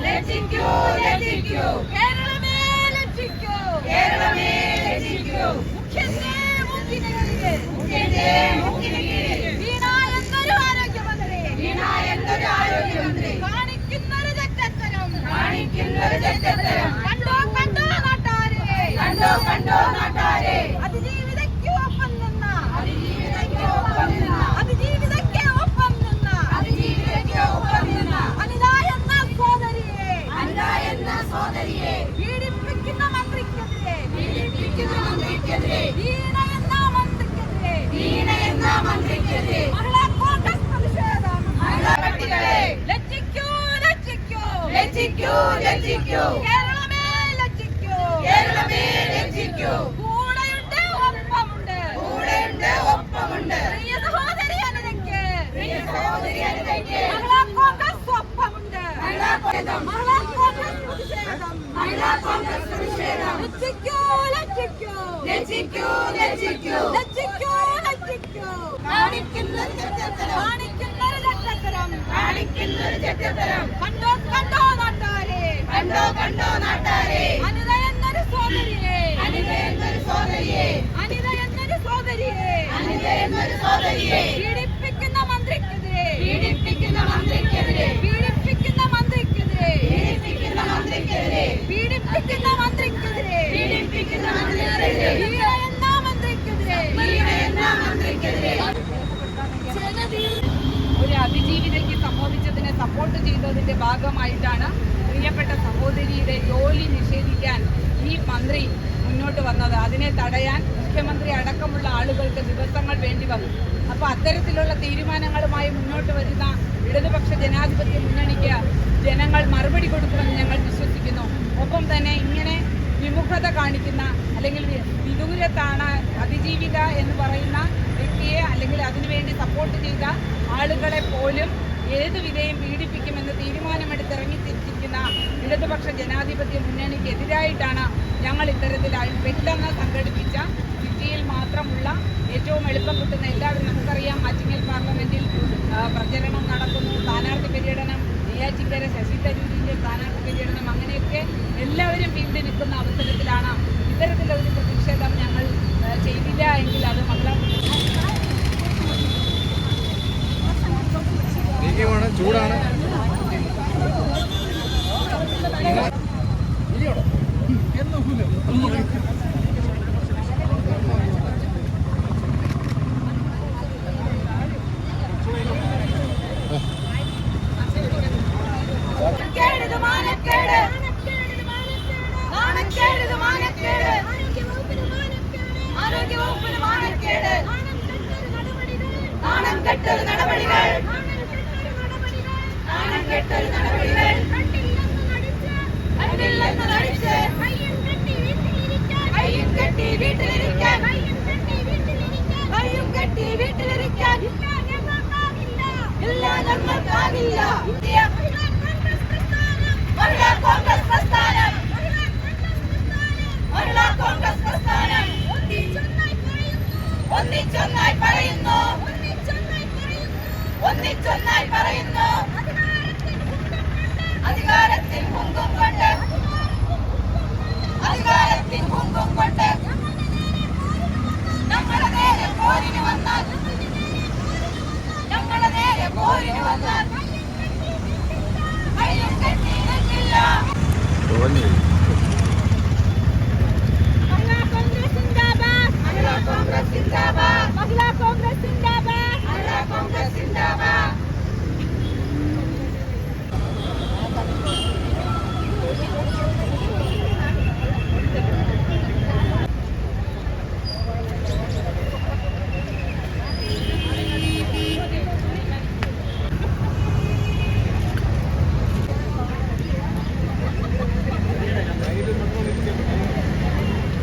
Let's go, let's go. ലജ്ജിക്കൂ. ലജ്ജിക്കൂ കേരളമേ ലജ്ജിക്കൂ. കേരളമേ ലജ്ജിക്കൂ. കൂടെയുണ്ട് ഒപ്പമുണ്ട്. കൂടെയുണ്ട് ഒപ്പമുണ്ട്. പ്രിയ സഹോദരി അനിതയ്ക്ക്. പ്രിയ സഹോദരി അനിതയ്ക്ക്. മഹിളാ കോൺഗ്രസ് ഒപ്പമുണ്ട്. മഹിളാ കോൺഗ്രസ്. മഹിളാ കോൺഗ്രസ് പ്രതിഷേധം. മഹിളാ കോൺഗ്രസ് പ്രതിഷേധം. ലജ്ജിക്കൂ ലജ്ജിക്കൂ. ലജ്ജിക്കൂ ലജ്ജിക്കൂ. ലജ്ജിക്കൂ കാണിക്കുന്നൊരു ചെറ്റത്തരം കാണിക്കുന്നൊരു ചട്ടക്കരം കാണിക്കുന്നൊരു ചെറ്റത്തരം കണ്ടോ എന്നൊരു സോദരിയെ പീഡിപ്പിക്കുന്ന മന്ത്രിക്കെതിരെ പീഡിപ്പിക്കുന്ന മന്ത്രിക്കെതിരെ പീഡിപ്പിക്കുന്ന മന്ത്രിക്കെതിരെ പീഡിപ്പിക്കുന്ന മന്ത്രിക്കെതിരെ പീഡിപ്പിക്കുന്ന മന്ത്രിക്കെതിരെ പീഡിപ്പിക്കുന്ന മന്ത്രിക്കെതിരെ വീര എന്ന മന്ത്രിക്കെതിരെ വീര എന്ന മന്ത്രിക്കെതിരെ ഒരു അതിജീവിതയ്ക്ക് സംഭവിച്ചതിനെ സപ്പോർട്ട് ചെയ്തതിന്റെ ഭാഗമായിട്ടാണ് പ്രിയപ്പെട്ട സഹോദരിയുടെ ജോലി നിഷേധിക്കാൻ ഈ മന്ത്രി മുന്നോട്ട് വന്നത്. അതിനെ തടയാൻ ആളുകൾക്ക് ദിവസങ്ങൾ വേണ്ടി വന്നു. അപ്പോൾ അത്തരത്തിലുള്ള തീരുമാനങ്ങളുമായി മുന്നോട്ട് വരുന്ന ഇടതുപക്ഷ ജനാധിപത്യ മുന്നണിക്ക് ജനങ്ങൾ മറുപടി കൊടുക്കുമെന്ന് ഞങ്ങൾ വിശ്വസിക്കുന്നു. ഒപ്പം തന്നെ ഇങ്ങനെ വിമുഖത കാണിക്കുന്ന അല്ലെങ്കിൽ വിദൂരത്താണ് അതിജീവിത എന്ന് പറയുന്ന വ്യക്തിയെ അല്ലെങ്കിൽ അതിനുവേണ്ടി സപ്പോർട്ട് ചെയ്ത ആളുകളെ പോലും ഏത് വിധയും പീഡിപ്പിക്കുമെന്ന് തീരുമാനമെടുത്തിറങ്ങിത്തിരിച്ചിരിക്കുന്ന ഇടതുപക്ഷ ജനാധിപത്യ മുന്നണിക്കെതിരായിട്ടാണ് ഞങ്ങൾ ഇത്തരത്തിൽ പെട്ടെന്ന് സംഘടിപ്പിച്ച സിറ്റിയിൽ മാത്രമുള്ള ഏറ്റവും എളുപ്പം കിട്ടുന്ന എല്ലാവരും നമുക്കറിയാം ആറ്റിങ്ങൽ പാർലമെന്റിൽ പ്രചരണം നടക്കുന്നു സ്ഥാനാർത്ഥി പര്യടനം നെയ്യാറ്റിക്കര ശശി തരൂരിന്റെ സ്ഥാനാർത്ഥി പര്യടനം അങ്ങനെയൊക്കെ എല്ലാവരും ഫീൽഡിൽ നിൽക്കുന്ന അവസരത്തിലാണ് ഇത്തരത്തിലൊരു പ്രതിഷേധം ഞങ്ങൾ ചെയ്തില്ല എങ്കിൽ അത് മക്കളാണ് ചൂടാണ്. കെട്ടൊരു നടപടികൾ കയ്യും കെട്ടി വീട്ടിലിരിക്കാൻ കയ്യും കെട്ടി വീട്ടിലിരിക്കാൻ ഇല്ല ഞങ്ങൾക്കാകില്ല ഇന്ത്യ മഹിളാ കോൺഗ്രസ് പ്രസ്ഥാനം മഹിളാ കോൺഗ്രസ് പ്രസ്ഥാനം ഒന്നിച്ചൊന്നായി പറയുന്നു. ഒന്നിച്ചൊന്നായി പറയുന്നു. അധികാരത്തിൽ മുങ്കും കൊണ്ട്. അധികാരത്തിൽ മുങ്കും കൊണ്ട്. ഞങ്ങളുടെ നേരെ പോരിന് വന്നാൽ. ഞങ്ങളുടെ നേരെ പോരിന് വന്നാൽ. കയ്യും കെട്ടി നിൽക്കില്ല തുടങ്ങി